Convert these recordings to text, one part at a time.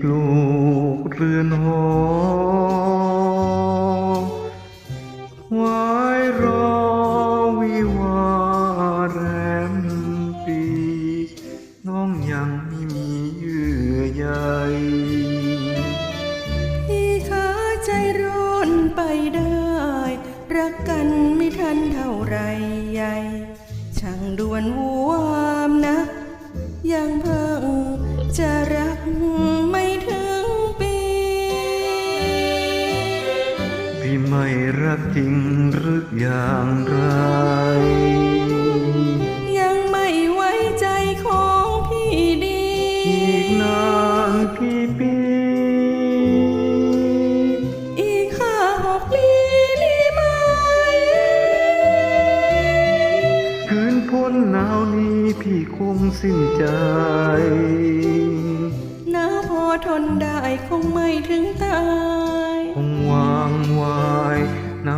ปลูกเรือนหอไว้รอวิวาแรมปี น้องยังไม่มีเยื่อใยพี่ขาใจร้อนไปได้ รักกันไม่ทันเท่าไรใหญ่ ช่างด่วนวูวามนะ ยังเพิ่งจะรัก พี่ไม่รักจริงหรืออย่างไร ยังไม่ไว้ใจของพี่ดี อีกนานกี่ปี อีกห้าหกปีนี้ไหมคืนพ้นหนาวนี้พี่คงสิ้นใจหนาวพอทนได้คงไม่ถึงตาย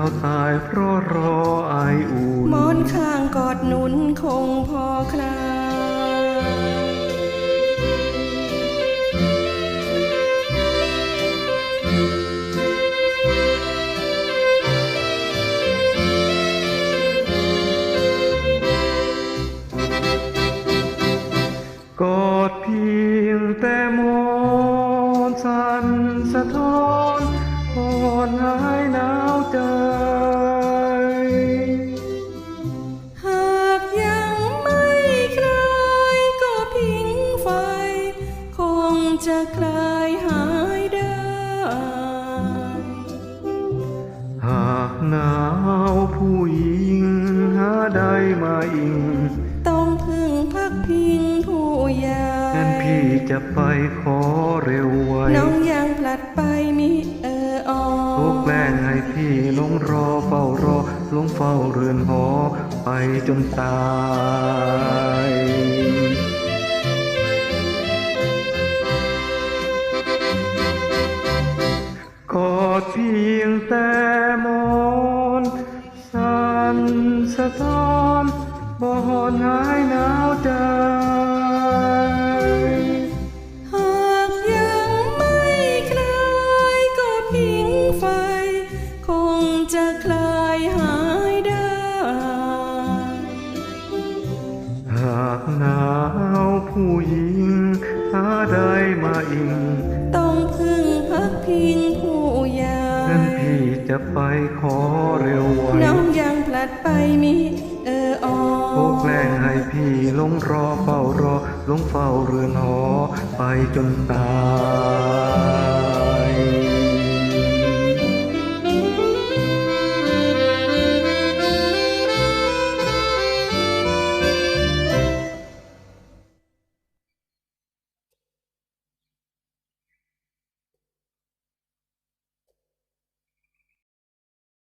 าวตายเพราะรอไออุ่นมอนข้างกอดหนุนคงพอคลากอดเพียงแต่มอนสันสะท้อนก่อนหายหนาวใจ มา อิง ต้องพึ่งพักพิงผู้ใหญ่งั้นพี่จะไปขอเร็วไวน้องยังผลัดไปมิเออออทุกแกล้งให้พี่ลงรอเฝ้ารอลงเฝ้าเรือนหอไปจนตายกอดเพียงแต่หมอนสั่นสะท้อน ไฟ คงจะคลายหายได้ หากหนาวผู้หญิงหาได้มาอิงต้องพึ่งพักพิงผู้ใหญ่งั้นพี่จะไปขอเร็วไวน้องยังผลัดไปมิเออออโอ้แกล้งให้พี่ลงรอเฝ้ารอลงเฝ้าเรือนหอไปจนตาย